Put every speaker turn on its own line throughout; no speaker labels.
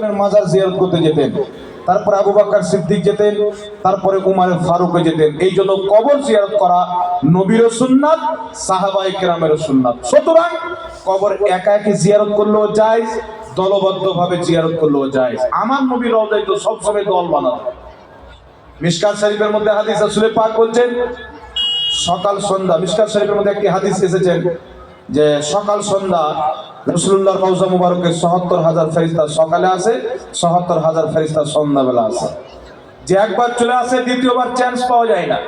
একজনের মাজার জিয়ারত করতে যেতেন, তারপরে আবু বাক্কার সিদ্দিক যেতেন, তারপরে উমার ফারুকে যেতেন। এই জন্য কবর জিয়ারত করা নবীর সুন্নাত সাহাবাই কেরামের সুন্নাত। সুতরাং কবর একা একা জিয়ারত করলেও যায় দলবদ্ধ ভাবে জিয়ারত করলেও যায় আমার নবীর রওজায় তো সবসময় দল বানানো। মিশকাত শরীফের মধ্যে হাদিস আসলে পাক বলছেন, সকাল সন্ধ্যা, মিশকাত শরীফের মধ্যে একটি হাদিস এসেছেন যে সকাল সন্ধ্যা রসুল্লাহ রওজা মুবারকের সহত্তর হাজার ফেরিস্তা সকালে আসে সহত্তর হাজার ফেরিস্তা সন্ধ্যাবেলা আসে। যে একবার চলে আসে দ্বিতীয়বার চান্স পাওয়া যায় না।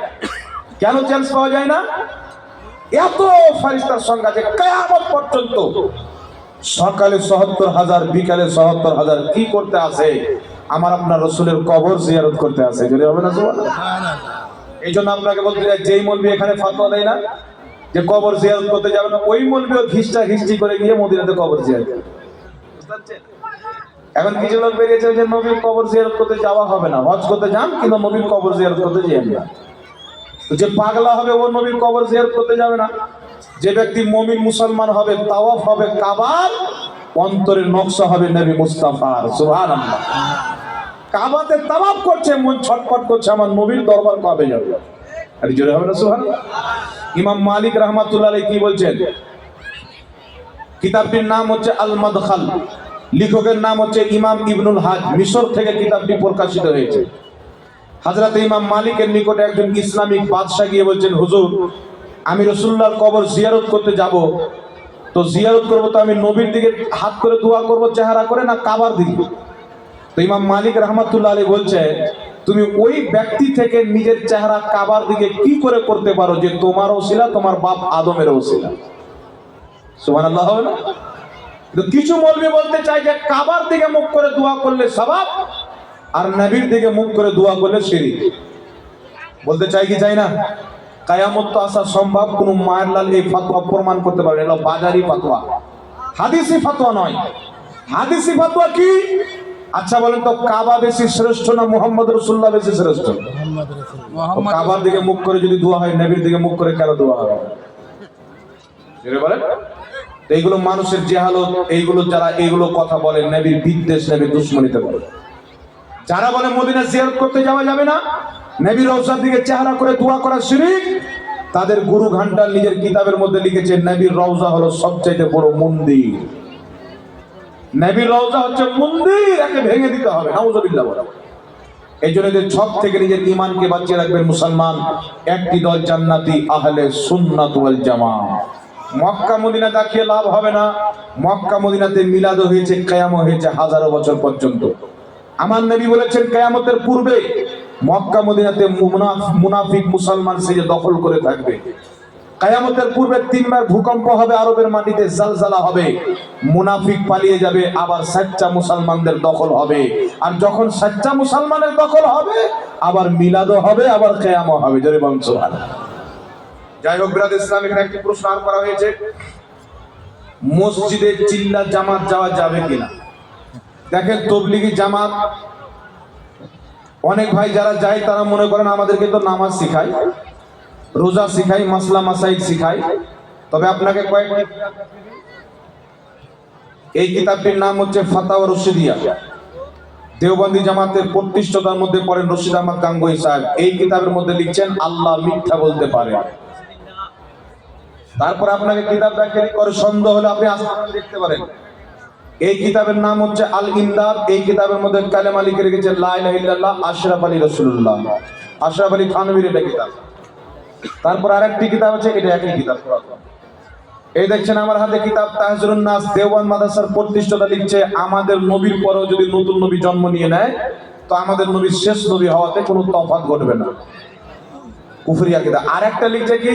কেন চান্স পাওয়া যায় না? এত ফেরিস্তার সংখ্যা যে কেয়ামত পর্যন্ত সকালে সহত্তর হাজার বিকালে সহত্তর হাজার কি করতে আসে? আমার আপনার রসুলের কবর জিয়ারত করতে আসে। যদি হবে না? এই জন্য আপনাকে বলতে চাই যেই মলবি এখানে ফাতোয়া দেয় না যে কবর জিয়ারত করতে যাবে না, ওই মলবিও ঘিসটা ঘিসটি করে গিয়ে মদিনাতে কবর জিয়ারত? এখন কিছু লোক বেরিয়েছে যে নবীর কবর জিয়ারত করতে যাওয়া হবে না, হজ করতে যান কিন্তু নবীর কবর জিয়ারত করতে যান না। যে পাগলা হবে, ও নবীর কবর জিয়ারত করতে যাবে না। যে ব্যক্তি মমিন মুসলমান হবে, তাওয়াফ হবে কাবার, অন্তরের নকশা হবে নবী মুস্তাফার, সুবহানাল্লাহ। কাবাতে তাওয়াফ করছে, মন ছটফট করছে, আমার নবীর দরবার কবে যাবে? আর জোরে হবে না ইমাম মালিক রাহমাতুল্লাহ কি বলছেন? কিতাবটির নাম হচ্ছে আল মাদখাল লেখকের নাম হচ্ছে ইমাম ইবনুল হাজ। মিশর থেকে কিতাবটি প্রকাশিত হয়েছে। হাজরাতে ইমাম মালিকের নিকটে একজন ইসলামিক বাদশাহ গিয়ে বলছেন, হুজুর, আমি রসুল্লাহর কবর জিয়ারত করতে যাব। তো জিয়ারত করব তো আমি নবীর দিকে হাত করে দোয়া করব, চেহারা করে না কাবার দিকে? তো ইমাম মালিক রহমতুল্লাহ আলী বলছে তুমি ওই ব্যক্তি থেকে নিজের চেহারা কাবার দিকে কি করে করতে পারো যে তোমার ওসিলা তোমার বাপ আদমের ওসিলা সুমান আল্লাহ হবে না? কিছু মলবি বলতে চাই যে কাবার দিকে মুখ করে দোয়া করলে স্বভাব, আর নবীর দিকে মুখ করে দোয়া করলে শিরিক। বলতে চাই কি চাই না? কায়ামত তো আসা সম্ভব, কোন মায়ের লাল এই ফাতোয়া প্রমাণ করতে পারবে এটা বাজারি ফাতোয়া। হাদিসি ফাতোয়া নয়। হাদিসি ফাতোয়া কি? আচ্ছা বলেন তো কাবা বেশি শ্রেষ্ঠ না মোহাম্মদ রসুল্লাহ বেশি শ্রেষ্ঠ? কাবার দিকে মুখ করে যদি দোয়া হয় নবীর দিকে মুখ করে কেন দোয়া হবে? জোরে বলেন। এইগুলো মানুষের জেহালত এইগুলো যারা এইগুলো কথা বলে নবীর বিদ্বেষ নবীর দুশ্মনীতে বলে। যারা বলে মদিনা জিয়ারত করতে যাওয়া যাবে না নবী রওজার দিকে চেহারা করে দোয়া করা শিরিক তাদের গুরু ঘণ্টার নিজের কিতাবের মধ্যে লিখেছে নবীর রওজা হলো সবচাইতে বড় মন্দির। নবীর রওজা হচ্ছে মন্দির, একে ভেঙে দিতে হবে, নাউজুবিল্লাহ বলে। এই জন্য এদের ছক থেকে নিজের ইমানকে বাঁচিয়ে রাখবেন মুসলমান। একটি দল জান্নাতি, আহলে সুন্নাত ওয়াল জামা মক্কা, মদিনা দেখিয়ে লাভ হবে না। মক্কা, মদিনাতে মিলাদ হয়েছে কেয়াম হয়েছে হাজারো বছর পর্যন্ত। আমার নবী বলেছেন, কেয়ামতের পূর্বে মক্কা, মদিনাতে মুনাফ- মুনাফিক মুসলমান সেজে দখল করে থাকবে। কায়ামতের পূর্বে তিনবার ভূকম্প হবে, আরবের মাটিতে জালজালা হবে। মুনাফিক পালিয়ে যাবে, আবার সাচ্চা মুসলমানদের দখল হবে। আর যখন সাচ্চা মুসলমানের দখল হবে, আবার মিলাদও হবে, আবার কেয়ামও হবে। জোরে বংশ যাই হোক, বিরাদ ইসলাম, এখানে একটি প্রশ্ন আর করা হয়েছে। মসজিদে চিল্লা জামাত যাওয়া যাবে কিনা? দেখেন, তবলিগি জামাত, অনেক ভাই যারা যায়, তারা মনে করেন আমাদেরকে তো নামাজ শিখায়। রোজা শিখাই, মাসলা মাসাইল শিখাই। তবে আপনাকে কয়েকটি এই কিতাবটির নাম হচ্ছে ফাতাওয়া রশিদিয়া। দেওবন্দি জামাতের প্রতিষ্ঠতার মধ্যে পড়েন রশিদ আহমদ গাঙ্গুই সাহেব। এই কিতাবের মধ্যে লিখছেন, আল্লাহ মিথ্যা বলতে পারে। তারপর আপনাকে কিতাব ব্যাখ্যা করে, সন্দেহ হলে আপনি দেখতে পারেন। এই কিতাবের নাম হচ্ছে আল ইমদাদ এই কিতাবের মধ্যে কালেমা লিখে রেখেছে লা ইলাহা ইল্লাল্লাহ, আশরাফ আলী রাসূলুল্লাহ। আশরাফ আলী থানভীর এটা কিতাব। তারপর আরেকটি কিতাব আছে, এটা একই কিতাব। এই দেখছেন, আমার হাতে কিতাব তাহজরুন নাস দেওয়ান মাদ্রাসার প্রতিষ্ঠাতা লিখছে, আমাদের নবীর পরেও যদি নতুন নবী জন্ম নিয়ে নেয়, তো আমাদের নবীর শেষ নবী হওয়াতে কোনো তফাৎ ঘটবে না। কুফরিয়া কিতাব। আর একটা লিখছে কি,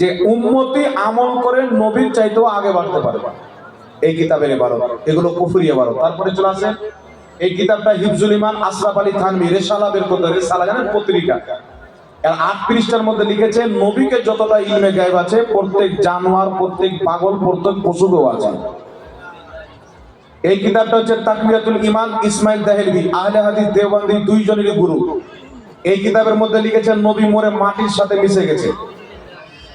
যে উন্মতি আমল করে নবীর চাইতেও আগে বাড়তে পারবে এই কিতাবের এবারত এগুলো কুফরি বারো তারপরে চলে আসেন এই কিতাবটা হিফজুল ইমান, আশরাফ আলী থানভি রেসালা বের করতে রেসালা জানেন পত্রিকা। আট মধ্যে নবীকে গায়েব আছে, প্রত্যেক জানোয়ার, প্রত্যেক পাগল, প্রত্যেক আছে। এই কিতাবটা হচ্ছে ইমান ইসমাইল হাদিস গুরু। এই কিতাবের মধ্যে লিখেছেন নবী মোরে মাটির সাথে মিশে গেছে।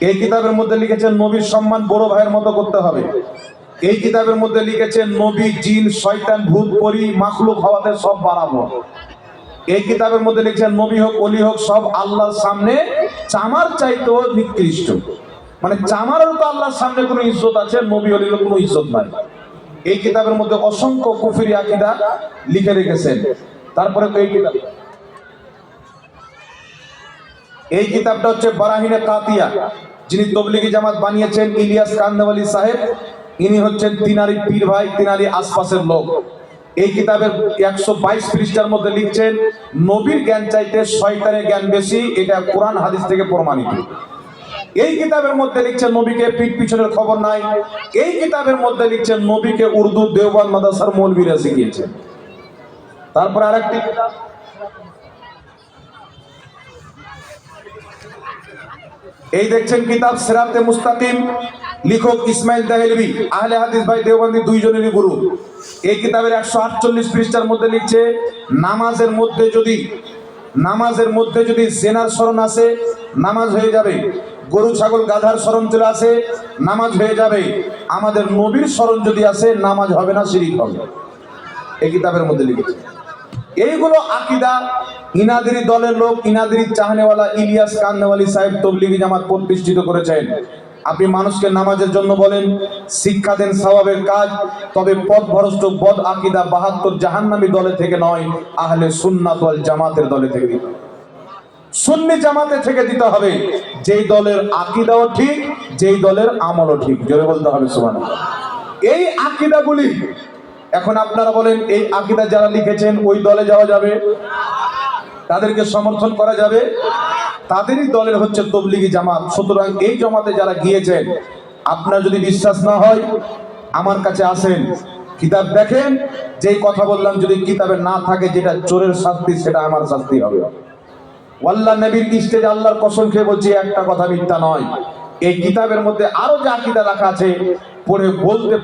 এই কিতাবের মধ্যে লিখেছেন নবীর সম্মান বড় ভাইয়ের মতো করতে হবে। এই কিতাবের মধ্যে লিখেছেন নবী জিন, শয়তান, ভূত, পরি, মাখলুক হওয়াতে সব বাড়াবো এই কিতাবের মধ্যে লিখছেন, নবী হোক অলি হোক, সব আল্লাহর সামনে চামার চাইতেও নিকৃষ্ট। মানে চামারেরও তো আল্লাহর সামনে কোনো ইজ্জত আছে, নবী অলিরও কোনো ইজ্জত নাই। এই কিতাবের মধ্যে অসংখ্য কুফরি আকিদা লিখে রেখেছেন। তারপরে এই কিতাব এই কিতাবটা হচ্ছে বারাহিনে কাতিয়া। যিনি তবলিগি জামাত বানিয়েছেন, ইলিয়াস কান্দাওয়ালি সাহেব। ইনি হচ্ছেন তিনারি পীর ভাই, তিনারি আশপাশের লোক। এই কিতাবের একশো বাইশ পৃষ্ঠার মধ্যে লিখছেন, নবীর জ্ঞান চাইতে শয়তানের জ্ঞান বেশি, এটা কোরআন হাদিস থেকে প্রমাণিত। এই কিতাবের মধ্যে লিখছেন, নবীকে পিঠ পিছনের খবর নাই। এই কিতাবের মধ্যে লিখছেন, নবীকে উর্দু দেওবান মাদাসার মৌলবীরা শিখিয়েছেন। তারপর আরেকটি এই দেখছেন কিতাব সিরাতে মুস্তাকিম, লিখক ইসমাইল দাহেলভি, আহলে হাদিস ভাই দেওবন্দি দুইজনেরই গুরু। এই কিতাবের একশো আটচল্লিশ পৃষ্ঠার মধ্যে লিখছে, নামাজের মধ্যে যদি, নামাজের মধ্যে যদি জেনার স্মরণ আসে, নামাজ হয়ে যাবে। গরু, ছাগল, গাধার স্মরণ চলে আসে, নামাজ হয়ে যাবে। আমাদের নবীর স্মরণ যদি আসে, নামাজ হবে না, শিরিক হবে। এই কিতাবের মধ্যে লিখেছে। এইগুলো আকিদা, ইনাদিরি দলের লোক, ইনাদিরি চাহনেওয়ালা ইলিয়াস কান্দেওয়ালি সাহেব তবলিগি জামাত প্রতিষ্ঠিত করেছেন। আপনি মানুষকে নামাজের জন্য বলেন, শিক্ষা দেন স্বভাবের কাজ, তবে পথ ভরষ্ট বদ আকিদা বাহাত্তর জাহান্নামী দলে থেকে নয়, আহলে সুন্নাত জামাতের দলে থেকে সুন্নি জামাতে থেকে দিতে হবে। যেই দলের আকিদাও ঠিক, যেই দলের আমলও ঠিক। জোরে বলতে হবে সুমান এই আকিদাগুলি, এখন আপনারা বলেন, এই আকিদা যারা লিখেছেন, ওই দলে যাওয়া যাবে? তাদেরকে সমর্থন করা যাবে? তাদেরই দলের হচ্ছে তবলিগি জামাত। সুতরাং এই জমাতে যারা গিয়েছেন, আপনার যদি বিশ্বাস না হয়, আমার কাছে আসেন কিতাব দেখেন, যেই কথা বললাম যদি কিতাবে না থাকে, যেটা চোরের শাস্তি, সেটা আমার শাস্তি হবে। ওয়াল্লাহ নবীর স্টেজ আল্লাহর কসম খেয়ে বলছি, একটা কথা মিথ্যা নয়। এই কিতাবের মধ্যে আরও যা আকিদা রাখা আছে, পড়ে বলতে